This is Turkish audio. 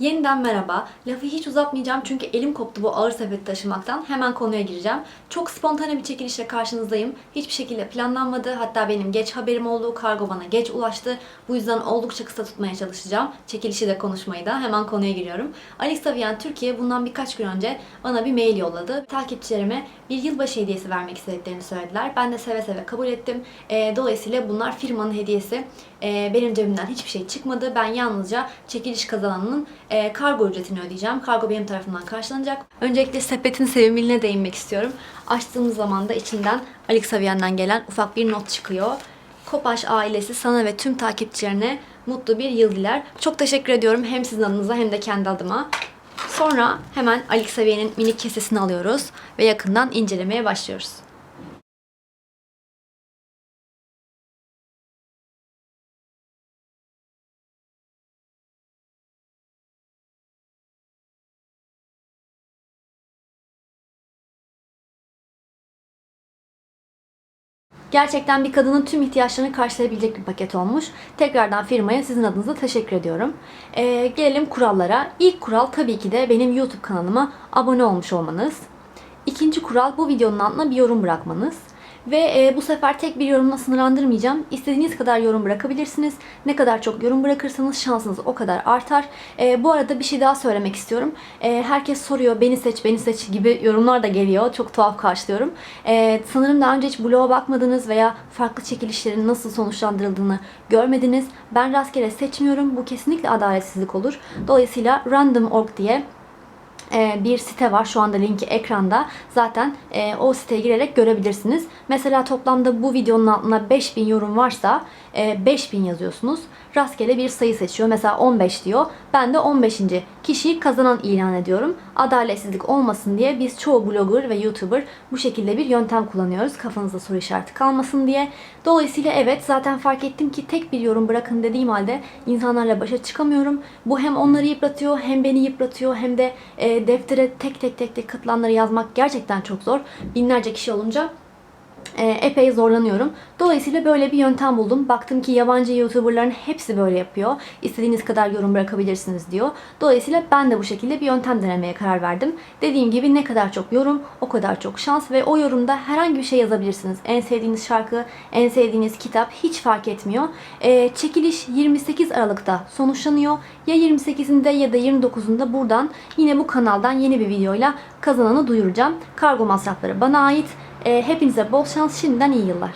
Yeniden merhaba. Lafı hiç uzatmayacağım çünkü elim koptu bu ağır sepeti taşımaktan. Hemen konuya gireceğim. Çok spontane bir çekilişle karşınızdayım. Hiçbir şekilde planlanmadı. Hatta benim geç haberim oldu. Kargo bana geç ulaştı. Bu yüzden oldukça kısa tutmaya çalışacağım. Çekilişi de konuşmayı da. Hemen konuya giriyorum. Alex Avian Türkiye bundan birkaç gün önce bana bir mail yolladı. Takipçilerime bir yılbaşı hediyesi vermek istediklerini söylediler. Ben de seve seve kabul ettim. Ee, dolayısıyla bunlar firmanın hediyesi. Ee, benim cebimden hiçbir şey çıkmadı. Ben yalnızca çekiliş kazananının e, kargo ücretini ödeyeceğim. Kargo benim tarafımdan karşılanacak. Öncelikle sepetin sevimliliğine değinmek istiyorum. Açtığımız zaman da içinden Alex Avian'dan gelen ufak bir not çıkıyor. Kopaş ailesi sana ve tüm takipçilerine mutlu bir yıl diler. Çok teşekkür ediyorum hem sizin adınıza hem de kendi adıma. Sonra hemen Alex Avian'ın minik kesesini alıyoruz ve yakından incelemeye başlıyoruz. Gerçekten bir kadının tüm ihtiyaçlarını karşılayabilecek bir paket olmuş. Tekrardan firmaya sizin adınıza teşekkür ediyorum. Ee, gelelim kurallara. İlk kural tabii ki de benim YouTube kanalıma abone olmuş olmanız. İkinci kural bu videonun altına bir yorum bırakmanız. Ve e, bu sefer tek bir yorumla sınırlandırmayacağım. İstediğiniz kadar yorum bırakabilirsiniz. Ne kadar çok yorum bırakırsanız şansınız o kadar artar. E, bu arada bir şey daha söylemek istiyorum. E, herkes soruyor beni seç, beni seç gibi yorumlar da geliyor. Çok tuhaf karşılıyorum. E, sanırım daha önce hiç bloğa bakmadınız veya farklı çekilişlerin nasıl sonuçlandırıldığını görmediniz. Ben rastgele seçmiyorum. Bu kesinlikle adaletsizlik olur. Dolayısıyla random.org diye bir site var. Şu anda linki ekranda. Zaten e, o siteye girerek görebilirsiniz. Mesela toplamda bu videonun altına 5000 yorum varsa e, 5000 yazıyorsunuz. Rastgele bir sayı seçiyor. Mesela 15 diyor. Ben de 15. kişiyi kazanan ilan ediyorum. Adaletsizlik olmasın diye biz çoğu blogger ve YouTuber bu şekilde bir yöntem kullanıyoruz. Kafanızda soru işareti kalmasın diye. Dolayısıyla evet zaten fark ettim ki tek bir yorum bırakın dediğim halde insanlarla başa çıkamıyorum. Bu hem onları yıpratıyor hem beni yıpratıyor hem de e, deftere tek tek tek tek katılanları yazmak gerçekten çok zor. Binlerce kişi olunca e, epey zorlanıyorum. Dolayısıyla böyle bir yöntem buldum. Baktım ki yabancı YouTuber'ların hepsi böyle yapıyor. İstediğiniz kadar yorum bırakabilirsiniz diyor. Dolayısıyla ben de bu şekilde bir yöntem denemeye karar verdim. Dediğim gibi ne kadar çok yorum, o kadar çok şans ve o yorumda herhangi bir şey yazabilirsiniz. En sevdiğiniz şarkı, en sevdiğiniz kitap hiç fark etmiyor. E, çekiliş 28 Aralık'ta sonuçlanıyor. Ya 28'inde ya da 29'unda buradan yine bu kanaldan yeni bir videoyla kazananı duyuracağım. Kargo masrafları bana ait. E, hepinize bol şans şimdiden iyi yıllar.